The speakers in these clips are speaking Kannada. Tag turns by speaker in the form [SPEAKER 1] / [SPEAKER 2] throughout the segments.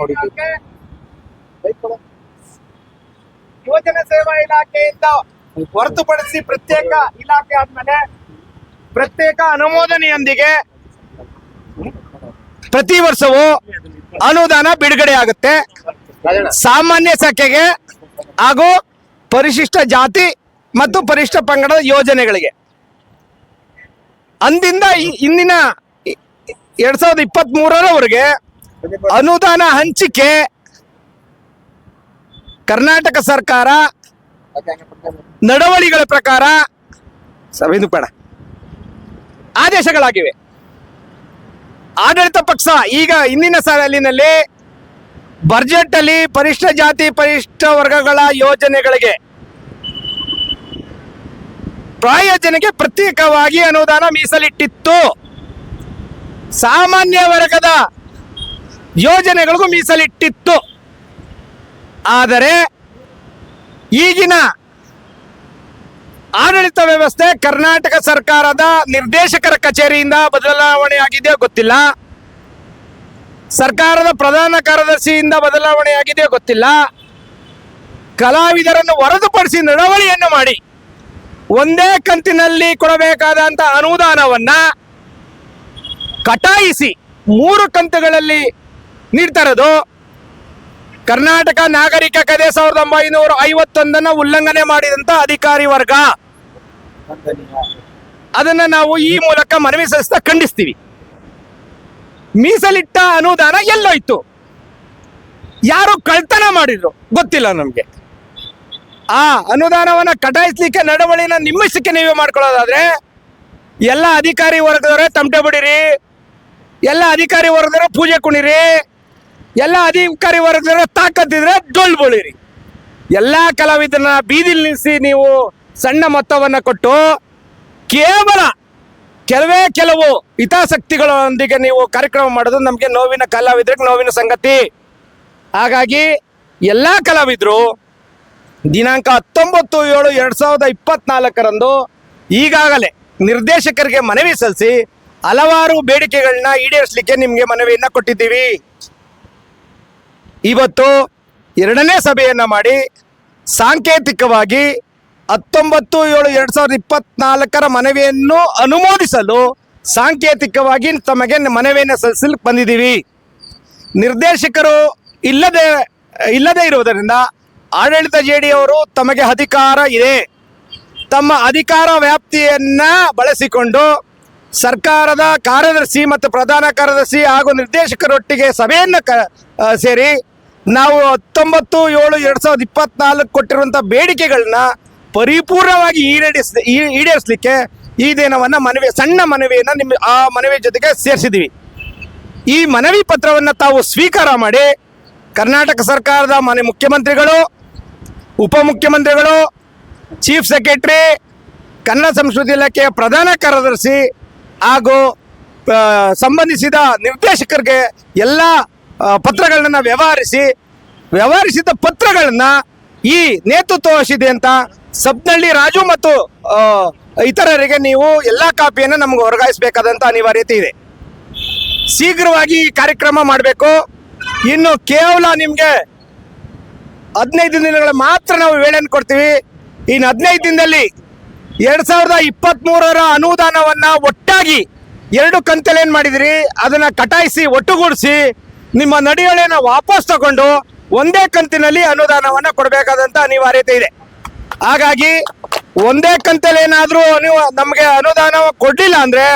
[SPEAKER 1] ನೋಡಿದ್ದೀವಿ ಯೋಜನೆ ಸೇವಾ ಇಲಾಖೆಯಿಂದ ಹೊರತುಪಡಿಸಿ ಪ್ರತ್ಯೇಕ ಇಲಾಖೆ ಆದ್ಮೇಲೆ ಪ್ರತ್ಯೇಕ ಅನುಮೋದನೆಯೊಂದಿಗೆ ಪ್ರತಿ ವರ್ಷವೂ ಅನುದಾನ ಬಿಡುಗಡೆ ಆಗುತ್ತೆ. ಸಾಮಾನ್ಯ ಸಂಖ್ಯೆಗೆ ಹಾಗೂ ಪರಿಶಿಷ್ಟ ಜಾತಿ ಮತ್ತು ಪರಿಶಿಷ್ಟ ಪಂಗಡದ ಯೋಜನೆಗಳಿಗೆ. ಅಂದಿಂದ ಇಂದಿನ ಎರಡ್ ಸಾವಿರದ ಇಪ್ಪತ್ತ್ ಮೂರರವರೆಗೆ ಅನುದಾನ ಹಂಚಿಕೆ. ಕರ್ನಾಟಕ ಸರ್ಕಾರ ನಡವಳಿಗಳ ಪ್ರಕಾರ ಬೇಡ. ಆದೇಶಗಳಾಗಿವೆ. ಆಡಳಿತ ಪಕ್ಷ ಈಗ ಇಂದಿನ ಸಾಲಿನಲ್ಲಿ ಬಜೆಟ್ ಅಲ್ಲಿ ಪರಿಷ್ಠ ಜಾತಿ, ಪರಿಷ್ಠ ವರ್ಗಗಳ ಯೋಜನೆಗಳಿಗೆ ಪ್ರಾಯೋಜನೆಗೆ ಪ್ರತ್ಯೇಕವಾಗಿ ಅನುದಾನ ಮೀಸಲಿಟ್ಟಿತ್ತು. ಸಾಮಾನ್ಯ ವರ್ಗದ ಯೋಜನೆಗಳಿಗೂ ಮೀಸಲಿಟ್ಟಿತ್ತು. ಆದರೆ ಈಗಿನ ಆಡಳಿತ ವ್ಯವಸ್ಥೆ ಕರ್ನಾಟಕ ಸರ್ಕಾರದ ನಿರ್ದೇಶಕರ ಕಚೇರಿಯಿಂದ ಬದಲಾವಣೆ ಆಗಿದೆಯೋ ಗೊತ್ತಿಲ್ಲ. ಸರ್ಕಾರದ ಪ್ರಧಾನ ಕಾರ್ಯದರ್ಶಿಯಿಂದ ಬದಲಾವಣೆ ಆಗಿದೆಯೋ ಗೊತ್ತಿಲ್ಲ. ಕಲಾವಿದರನ್ನು ಹೊರತುಪಡಿಸಿ ನಡವಳಿಯನ್ನು ಮಾಡಿ ಒಂದೇ ಕಂತಿನಲ್ಲಿ ಕೊಡಬೇಕಾದಂಥ ಅನುದಾನವನ್ನ ಕಟಾಯಿಸಿ ಮೂರು ಕಂತುಗಳಲ್ಲಿ ನೀಡ್ತಾ ಇರೋದು. ಕರ್ನಾಟಕ ನಾಗರಿಕ ಕಾಯ್ದೆ ಸಾವಿರದ ಒಂಬೈನೂರ ಐವತ್ತೊಂದನ್ನ ಉಲ್ಲಂಘನೆ ಮಾಡಿದಂತ ಅಧಿಕಾರಿ ವರ್ಗ. ಅದನ್ನ ನಾವು ಈ ಮೂಲಕ ಮನವಿ ಸಲ್ಲಿಸ್ತಾ ಖಂಡಿಸ್ತೀವಿ. ಮೀಸಲಿಟ್ಟ ಅನುದಾನ ಎಲ್ಲೋಯ್ತು. ಯಾರು ಕಳ್ತನ ಮಾಡಿದ್ರು ಗೊತ್ತಿಲ್ಲ ನಮ್ಗೆ. ಆ ಅನುದಾನವನ್ನ ಕಟಾಯಿಸ್ಲಿಕ್ಕೆ ನಡವಳಿನ ನಿಮ್ಮಿಸಕ್ಕೆ ನೀವೇ ಮಾಡ್ಕೊಳ್ಳೋದಾದ್ರೆ, ಎಲ್ಲ ಅಧಿಕಾರಿ ವರ್ಗದವರೇ ತಮಟೆ ಬಿಡಿರಿ. ಎಲ್ಲ ಅಧಿಕಾರಿ ವರ್ಗದವರೇ ಪೂಜೆ ಕುಣಿರಿ. ಎಲ್ಲ ಅಧಿಕಾರಿ ವರ್ಗದವರ ತಾಕತ್ತಿದ್ರೆ ಡೊಳ್ ಬಳಿರಿ. ಎಲ್ಲ ಕಲಾವಿದರನ್ನ ಬೀದಿಲಿ ನಿಲ್ಲಿಸಿ ನೀವು ಸಣ್ಣ ಮೊತ್ತವನ್ನು ಕೊಟ್ಟು ಕೇವಲ ಕೆಲವೇ ಕೆಲವು ಹಿತಾಸಕ್ತಿಗಳೊಂದಿಗೆ ನೀವು ಕಾರ್ಯಕ್ರಮ ಮಾಡೋದು ನಮಗೆ ನೋವಿನ ಕಲಾವಿದರಿಗೆ ನೋವಿನ ಸಂಗತಿ. ಹಾಗಾಗಿ ಎಲ್ಲ ಕಲಾವಿದರು ದಿನಾಂಕ ಹತ್ತೊಂಬತ್ತು ಏಳು ಎರಡು ಸಾವಿರದ ಇಪ್ಪತ್ನಾಲ್ಕರಂದು ಈಗಾಗಲೇ ನಿರ್ದೇಶಕರಿಗೆ ಮನವಿ ಸಲ್ಲಿಸಿ ಹಲವಾರು ಬೇಡಿಕೆಗಳನ್ನ ಈಡೇರಿಸಲಿಕ್ಕೆ ನಿಮಗೆ ಮನವಿಯನ್ನು ಕೊಟ್ಟಿದ್ದೀವಿ. ಇವತ್ತು ಎರಡನೇ ಸಭೆಯನ್ನು ಮಾಡಿ ಸಾಂಕೇತಿಕವಾಗಿ ಹತ್ತೊಂಬತ್ತು ಏಳು ಎರಡು ಸಾವಿರದ ಇಪ್ಪತ್ನಾಲ್ಕರ ಮನವಿಯನ್ನು ಅನುಮೋದಿಸಲು ಸಾಂಕೇತಿಕವಾಗಿ ತಮಗೆ ಮನವಿಯನ್ನು ಸಲ್ಲಿಸಲಿಕ್ಕೆ ಬಂದಿದ್ದೀವಿ. ನಿರ್ದೇಶಕರು ಇಲ್ಲದೆ ಇಲ್ಲದೆ ಇರುವುದರಿಂದ ಆಡಳಿತ ಜೆಡಿಯವರು ತಮಗೆ ಅಧಿಕಾರ ಇದೆ. ತಮ್ಮ ಅಧಿಕಾರ ವ್ಯಾಪ್ತಿಯನ್ನ ಬಳಸಿಕೊಂಡು ಸರ್ಕಾರದ ಕಾರ್ಯದರ್ಶಿ ಮತ್ತು ಪ್ರಧಾನ ಕಾರ್ಯದರ್ಶಿ ಹಾಗೂ ನಿರ್ದೇಶಕರೊಟ್ಟಿಗೆ ಸಭೆಯನ್ನು ಕ ಸೇರಿ ನಾವು ಹತ್ತೊಂಬತ್ತು, ಏಳು, ಎರಡು ಸಾವಿರದ ಇಪ್ಪತ್ನಾಲ್ಕು ಕೊಟ್ಟಿರುವಂಥ ಬೇಡಿಕೆಗಳನ್ನ ಪರಿಪೂರ್ಣವಾಗಿ ಈಡೇರಿಸ್ ಈಡೇರಿಸಲಿಕ್ಕೆ ಈ ದಿನವನ್ನ ಮನವಿ, ಸಣ್ಣ ಮನವಿಯನ್ನು ನಿಮ್ಮ ಆ ಮನವಿ ಜೊತೆಗೆ ಸೇರಿಸಿದ್ದೀವಿ ಈ ಮನವಿ ಪತ್ರವನ್ನು ತಾವು ಸ್ವೀಕಾರ ಮಾಡಿ ಕರ್ನಾಟಕ ಸರ್ಕಾರದ ಮನೆ ಮುಖ್ಯಮಂತ್ರಿಗಳು ಉಪಮುಖ್ಯಮಂತ್ರಿಗಳು ಚೀಫ್ ಸೆಕ್ರೆಟರಿ, ಕನ್ನಡ ಸಂಸ್ಕೃತಿ ಇಲಾಖೆಯ ಪ್ರಧಾನ ಕಾರ್ಯದರ್ಶಿ ಹಾಗೂ ಸಂಬಂಧಿಸಿದ ನಿರ್ದೇಶಕರಿಗೆ ಎಲ್ಲ ಪತ್ರಗಳನ್ನು ವ್ಯವಹರಿಸಿ, ವ್ಯವಹರಿಸಿದ ಪತ್ರಗಳನ್ನ ಈ ನೇತೃತ್ವ ವಹಿಸಿದೆ ಅಂತ ಸಬ್ನಳ್ಳಿ ರಾಜು ಮತ್ತು ಇತರರಿಗೆ ನೀವು ಎಲ್ಲ ಕಾಪಿಯನ್ನು ನಮಗೆ ವರ್ಗಾಯಿಸಬೇಕಾದಂತ ಅನಿವಾರ್ಯತೆ ಇದೆ. ಶೀಘ್ರವಾಗಿ ಈ ಕಾರ್ಯಕ್ರಮ ಮಾಡಬೇಕು. ಇನ್ನು ಕೇವಲ ನಿಮಗೆ ಹದಿನೈದು ದಿನಗಳ ಮಾತ್ರ ನಾವು ವೇಳೆಯನ್ನು ಕೊಡ್ತೀವಿ. ಇನ್ನು ಹದಿನೈದು ದಿನದಲ್ಲಿ ಎರಡ್ ಸಾವಿರದ ಇಪ್ಪತ್ತ್ ಮೂರರ ಅನುದಾನವನ್ನ ಒಟ್ಟಾಗಿ ಎರಡು ಕಂತಲ್ಲಿ ಮಾಡಿದಿರಿ? ಅದನ್ನ ಕಟಾಯಿಸಿ, ಒಟ್ಟುಗೂಡಿಸಿ, ನಿಮ್ಮ ನಡಿಯೊಳೆನ ವಾಪಸ್ ತಗೊಂಡು ಒಂದೇ ಕಂತಿನಲ್ಲಿ ಅನುದಾನವನ್ನ ಕೊಡಬೇಕಾದಂತ ಅನಿವಾರ್ಯತೆ ಇದೆ. ಹಾಗಾಗಿ ಒಂದೇ ಕಂತಲ್ಲಿ ಏನಾದ್ರೂ ನೀವು ನಮಗೆ ಅನುದಾನ ಕೊಡ್ಲಿಲ್ಲ ಅಂದ್ರೆ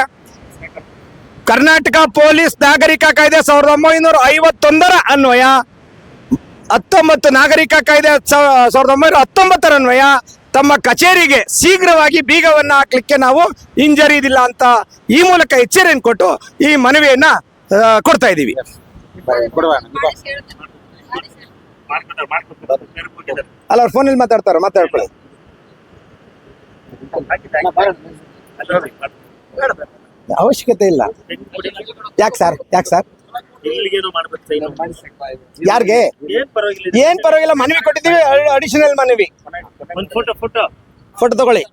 [SPEAKER 1] ಕರ್ನಾಟಕ ಪೊಲೀಸ್ ನಾಗರಿಕ ಕಾಯ್ದೆ ಸಾವಿರದ ಒಂಬೈನೂರ ಐವತ್ತೊಂದರ ಅನ್ವಯ, ಹತ್ತೊಂಬತ್ತು ನಾಗರಿಕ ಕಾಯ್ದೆ ಸಾವ- ಸಾವಿರದ ಒಂಬೈನೂರ ಹತ್ತೊಂಬತ್ತರ ಅನ್ವಯ ತಮ್ಮ ಕಚೇರಿಗೆ ಶೀಘ್ರವಾಗಿ ಬೀಗವನ್ನ ಹಾಕ್ಲಿಕ್ಕೆ ನಾವು ಹಿಂಜರಿದಿಲ್ಲ ಅಂತ ಈ ಮೂಲಕ ಎಚ್ಚರಿಕೆಯನ್ನು ಕೊಟ್ಟು ಈ ಮನವಿಯನ್ನ ಕೊಡ್ತಾ ಇದ್ದೀವಿ. ಅಲ್ಲ, ಅವ್ರ ಫೋನಲ್ಲಿ ಮಾತಾಡ್ತಾರ ಮಾತಾಡ್ಕೊಳ್ಳಿ. ಅವಶ್ಯಕತೆ ಇಲ್ಲ ಯಾಕೆ ಸರ್ ಯಾಕೆ ಸರ್ ಯಾರಿಗೆ? ಏನ್ ಪರವಾಗಿಲ್ಲ. ಮನವಿ ಕೊಟ್ಟಿದ್ದೀವಿ ಅಡಿಷನಲ್ ಮನವಿ.
[SPEAKER 2] ಒಂದ್ ಫೋಟೋ ಫೋಟೋ
[SPEAKER 1] ಫೋಟೋ ತಗೊಳ್ಳಿ.